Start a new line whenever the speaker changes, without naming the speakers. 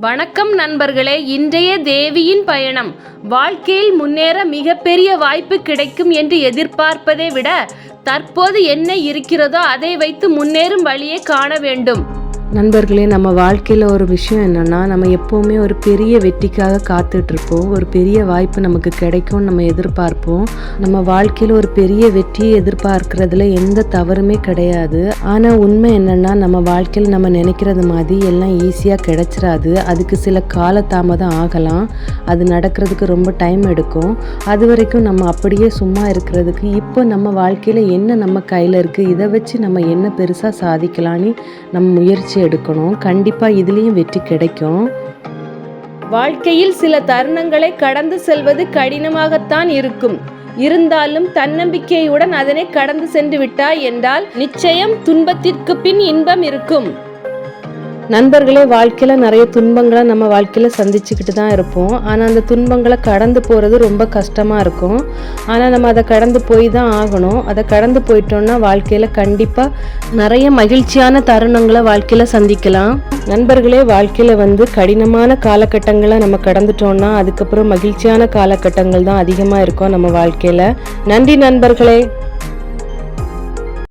வணக்கம் நண்பர்களே இன்றைய தேவியின் பயணம். வாழ்க்கையில் முன்னேற மிகப்பெரிய வாய்ப்பு கிடைக்கும் என்று எதிர்பார்ப்பதை விட தற்போது என்ன இருக்கிறதோ அதை வைத்து முன்னேறும் வழியை காண வேண்டும்.
நண்பர்களே நம்ம வாழ்க்கையில் ஒரு விஷயம் என்னென்னா நம்ம எப்போவுமே ஒரு பெரிய வெற்றிக்காக காத்துட்ருப்போம். ஒரு பெரிய வாய்ப்பு நமக்கு கிடைக்கும்னு நம்ம எதிர்பார்ப்போம். நம்ம வாழ்க்கையில் ஒரு பெரிய வெற்றியை எதிர்பார்க்கறதுல எந்த தவறுமே கிடையாது. ஆனால் உண்மை என்னென்னா நம்ம வாழ்க்கையில் நம்ம நினைக்கிறது மாதிரி எல்லாம் ஈஸியாக கிடச்சிடாது அதுக்கு சில காலதாமதம் ஆகலாம். அது நடக்கிறதுக்கு ரொம்ப டைம் எடுக்கும். அது வரைக்கும் நம்ம அப்படியே சும்மா இருக்கிறதுக்கு இப்போ நம்ம வாழ்க்கையில் என்ன நம்ம கையில் இருக்குது இதை வச்சு நம்ம என்ன பெருசாக சாதிக்கலான்னு நம்ம முயற்சி எடுக்கணும். கண்டிப்பாக இதுலேயும் வெற்றி கிடைக்கும்.
வாழ்க்கையில் சில தருணங்களை கடந்து செல்வது கடினமாகத்தான் இருக்கும். இருந்தாலும் தன்னம்பிக்கையுடன் அதனை கடந்து சென்று விட்டாய் என்றால் நிச்சயம் துன்பத்திற்கு பின் இன்பம் இருக்கும்.
நண்பர்களே வாழ்க்கையில் நிறைய துன்பங்களை நம்ம வாழ்க்கையில் சந்திச்சுக்கிட்டு தான் இருப்போம். ஆனால் அந்த துன்பங்களை கடந்து போகிறது ரொம்ப கஷ்டமாக இருக்கும். ஆனால் நம்ம அதை கடந்து போய் தான் ஆகணும். அதை கடந்து போயிட்டோம்னா வாழ்க்கையில் கண்டிப்பாக நிறைய மகிழ்ச்சியான தருணங்களை வாழ்க்கையில் சந்திக்கலாம். நண்பர்களே வாழ்க்கையில் வந்து கடினமான காலகட்டங்களை நம்ம கடந்துட்டோம்னா அதுக்கப்புறம் மகிழ்ச்சியான காலகட்டங்கள் தான் அதிகமாக இருக்கும் நம்ம வாழ்க்கையில். நன்றி நண்பர்களே.